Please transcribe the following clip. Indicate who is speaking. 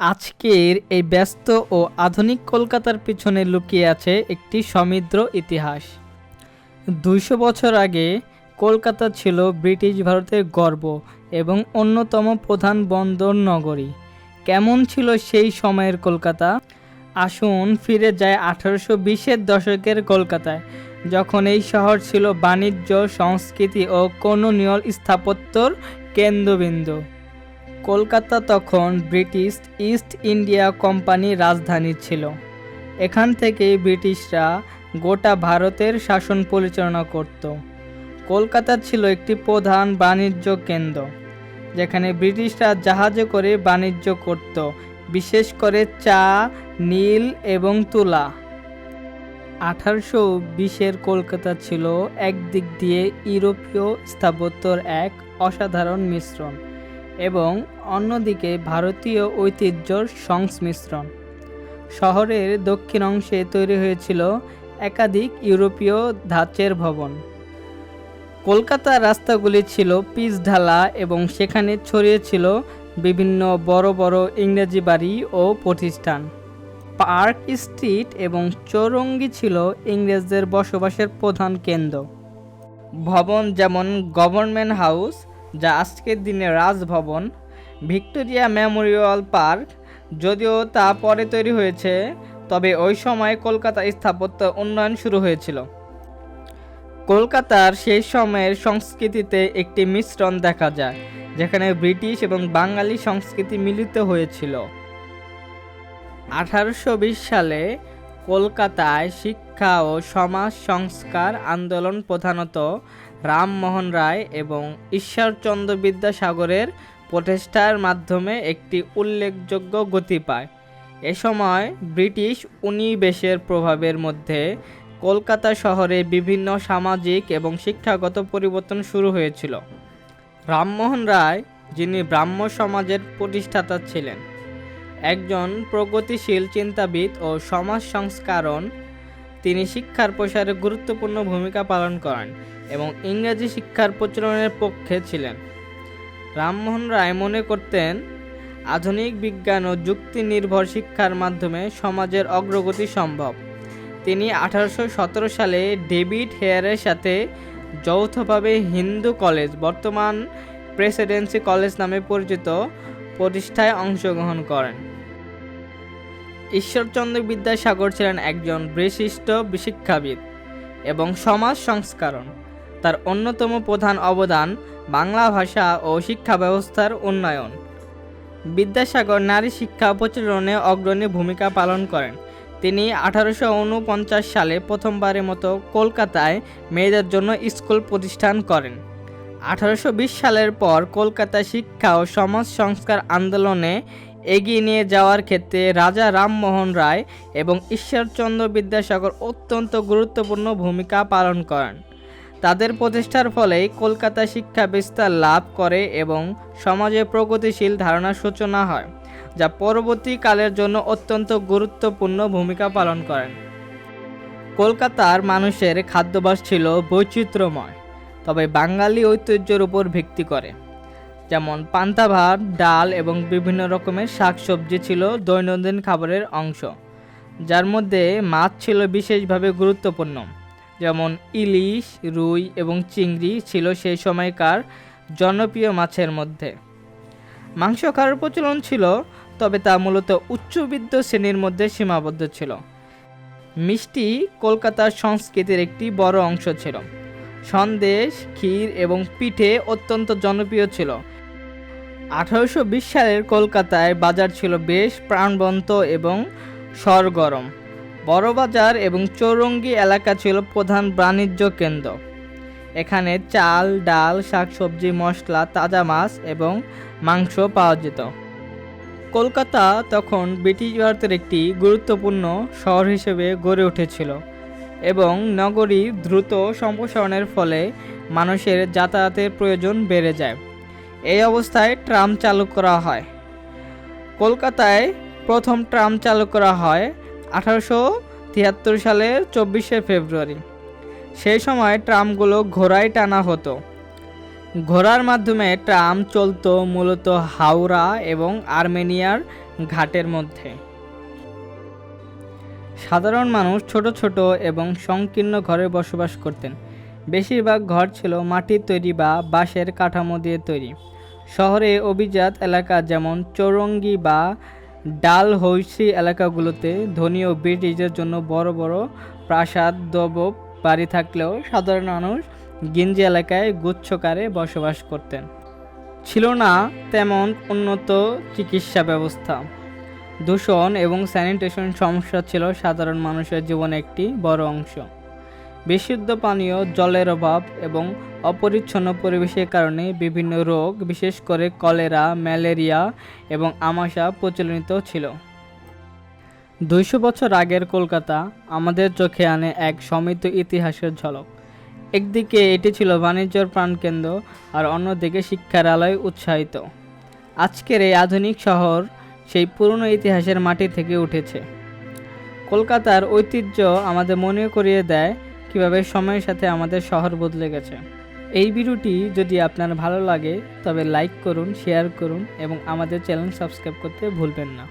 Speaker 1: আজকের এই ব্যস্ত ও আধুনিক কলকাতার পিছনে লুকিয়ে আছে একটি সমৃদ্ধ ইতিহাস। দুইশো বছর আগে কলকাতা ছিল ব্রিটিশ ভারতের গর্ব এবং অন্যতম প্রধান বন্দর নগরী। কেমন ছিল সেই সময়ের কলকাতা? আসুন ফিরে যায় আঠারোশো বিশের দশকের কলকাতায়, যখন এই শহর ছিল বাণিজ্য, সংস্কৃতি ও কলোনিয়াল স্থাপত্যর কেন্দ্রবিন্দু। কলকাতা তখন ব্রিটিশ ইস্ট ইন্ডিয়া কোম্পানির রাজধানী ছিল। এখান থেকেই ব্রিটিশরা গোটা ভারতের শাসন পরিচালনা করত। কলকাতা ছিল একটি প্রধান বাণিজ্য কেন্দ্র, যেখানে ব্রিটিশরা জাহাজে করে বাণিজ্য করত, বিশেষ করে চা, নীল এবং তুলা। আঠারোশো বিশের কলকাতা ছিল একদিক দিয়ে ইউরোপীয় স্থাপত্যর এক অসাধারণ মিশ্রণ। এবং অন্যদিকে ভারতীয় ঐতিহ্যর সংমিশ্রণ। শহরের দক্ষিণ অংশে তৈরি হয়েছিল একাধিক ইউরোপীয় ধাঁচের ভবন। কলকাতার রাস্তাগুলি ছিল পিচ ঢালা এবং সেখানে ছড়িয়ে ছিল বিভিন্ন বড় বড় ইংরেজি বাড়ি ও প্রতিষ্ঠান। পার্ক স্ট্রিট এবং চৌরঙ্গি ছিল ইংরেজদের বসবাসের প্রধান কেন্দ্র। ভবন যেমন গভর্নমেন্ট হাউস যা আজকের দিনে রাজভবন, ভিক্টোরিয়া মেমোরিয়াল পার্ক, যদিও তা পরে তৈরি হয়েছে, তবে ওই সময় কলকাতা স্থাপত্য উন্নয়ন শুরু হয়েছিল। কলকাতার সেই সময়ের সংস্কৃতিতে একটি মিশ্রণ দেখা যায়, যেখানে ব্রিটিশ এবং বাঙালি সংস্কৃতি মিলিত হয়েছিল। আঠারোশো বিশ সালে কলকাতায় শিক্ষা ও সমাজ সংস্কার আন্দোলন প্রধানত রামমোহন রায় এবং ঈশ্বরচন্দ্র বিদ্যাসাগরের প্রচেষ্টার মাধ্যমে একটি উল্লেখযোগ্য গতি পায়। এ সময় ব্রিটিশ উপনিবেশের প্রভাবের মধ্যে কলকাতা শহরে বিভিন্ন সামাজিক এবং শিক্ষাগত পরিবর্তন শুরু হয়েছিল। রামমোহন রায়, যিনি ব্রাহ্ম সমাজের প্রতিষ্ঠাতা ছিলেন, একজন প্রগতিশীল চিন্তাবিদ ও সমাজ সংস্কারণ তিনি শিক্ষার প্রসারে গুরুত্বপূর্ণ ভূমিকা পালন করেন এবং ইংরেজি শিক্ষার প্রচলনের পক্ষে ছিলেন। রামমোহন রায় মনে করতেন, আধুনিক বিজ্ঞান ও যুক্তি নির্ভর শিক্ষার মাধ্যমে সমাজের অগ্রগতি সম্ভব। তিনি আঠারোশো সতেরো সালে ডেভিড হেয়ারের সাথে যৌথভাবে হিন্দু কলেজ, বর্তমান প্রেসিডেন্সি কলেজ নামে পরিচিত প্রতিষ্ঠায় অংশগ্রহণ করেন। ঈশ্বরচন্দ্র বিদ্যাসাগর ছিলেন একজন বিশিষ্ট শিক্ষাবিদ এবং সমাজ সংস্কারণ। তার অন্যতম প্রধান অবদান বাংলা ভাষা ও শিক্ষা ব্যবস্থার উন্নয়ন। বিদ্যাসাগর নারী শিক্ষা প্রচলনে অগ্রণী ভূমিকা পালন করেন। তিনি আঠারোশো উনপঞ্চাশ সালে প্রথমবারের মতো কলকাতায় মেয়েদের জন্য স্কুল প্রতিষ্ঠান করেন। আঠারোশো বিশ সালের পর কলকাতা শিক্ষা ও সমাজ সংস্কার আন্দোলনে এগিয়ে নিয়ে যাওয়ার ক্ষেত্রে রাজা রামমোহন রায় এবং ঈশ্বরচন্দ্র বিদ্যাসাগর অত্যন্ত গুরুত্বপূর্ণ ভূমিকা পালন করেন। তাদের প্রচেষ্টার ফলেই কলকাতা শিক্ষা বিস্তার লাভ করে এবং সমাজে প্রগতিশীল ধারণার সূচনা হয়, যা পরবর্তীকালের জন্য অত্যন্ত গুরুত্বপূর্ণ ভূমিকা পালন করেন। কলকাতার মানুষের খাদ্যাভ্যাস ছিল বৈচিত্র্যময়, তবে বাঙালি ঐতিহ্যের উপর ভিত্তি করে। যেমন পান্তা ভাত, ডাল এবং বিভিন্ন রকমের শাকসবজি ছিল দৈনন্দিন খাবারের অংশ। যার মধ্যে মাছ ছিল বিশেষভাবে গুরুত্বপূর্ণ। যেমন ইলিশ, রুই এবং চিংড়ি ছিল সেই সময়কার জনপ্রিয় মাছের মধ্যে। মাংস খাওয়ার প্রচলন ছিল, তবে তা মূলত উচ্চবিত্ত শ্রেণির মধ্যে সীমাবদ্ধ ছিল। মিষ্টি কলকাতার সংস্কৃতির একটি বড় অংশ ছিল। সন্দেশ, ক্ষীর এবং পিঠে অত্যন্ত জনপ্রিয় ছিল। আঠারোশো বিশ সালের কলকাতায় বাজার ছিল বেশ প্রাণবন্ত এবং সরগরম। বড়বাজার এবং চৌরঙ্গি এলাকা ছিল প্রধান বাণিজ্য কেন্দ্র। এখানে চাল, ডাল, শাকসবজি, মশলা, তাজা মাছ এবং মাংস পাওয়া যেত। কলকাতা তখন ব্রিটিশ ভারতের একটি গুরুত্বপূর্ণ শহর হিসেবে গড়ে উঠেছিল এবং নগরী দ্রুত সম্প্রসারণের ফলে মানুষের যাতায়াতের প্রয়োজন বেড়ে যায়। এই অবস্থায় ট্রাম চালু করা হয়। কলকাতায় প্রথম ট্রাম চালু করা হয় আঠারোশো তিয়াত্তর সালের চব্বিশে ফেব্রুয়ারি। সেই সময় ট্রামগুলো ঘোড়ায় টানা হতো। ঘোড়ার মাধ্যমে ট্রাম চলত মূলত হাওড়া এবং আর্মেনিয়ার ঘাটের মধ্যে। সাধারণ মানুষ ছোট ছোট এবং সংকীর্ণ ঘরে বসবাস করতেন। বেশিরভাগ ঘর ছিল মাটির তৈরি বা বাঁশের কাঠামো দিয়ে তৈরি। শহরে অভিজাত এলাকা যেমন চৌরঙ্গি বা ডালহৌসি এলাকাগুলোতে ধনী ও ব্রিটিশদের জন্য বড় বড় প্রাসাদ দবব বাড়ি থাকলেও সাধারণ মানুষ গিঞ্জি এলাকায় গুচ্ছকারে বসবাস করতেন। ছিল না তেমন উন্নত চিকিৎসা ব্যবস্থা। দূষণ এবং স্যানিটেশন সমস্যা ছিল সাধারণ মানুষের জীবনে একটি বড় অংশ। বিশুদ্ধ পানীয়, জলের অভাব এবং অপরিচ্ছন্ন পরিবেশের কারণে বিভিন্ন রোগ, বিশেষ করে কলেরা, ম্যালেরিয়া এবং আমাশা প্রচলিত ছিল। দুইশো বছর আগের কলকাতা আমাদের চোখে আনে এক সমৃদ্ধ ইতিহাসের ঝলক। একদিকে এটি ছিল বাণিজ্যর প্রাণকেন্দ্র আর অন্যদিকে শিক্ষার আলোয় উৎসাহিত। আজকের এই আধুনিক শহর সেই পুরনো ইতিহাসের মাটি থেকে উঠেছে। কলকাতার ঐতিহ্য আমাদের মনে করিয়ে দেয় কীভাবে সময়ের সাথে আমাদের শহর বদলে গেছে। এই ভিডিওটি যদি আপনার ভালো লাগে, তবে লাইক করুন শেয়ার করুন এবং আমাদের চ্যানেল সাবস্ক্রাইব করতে ভুলবেন না।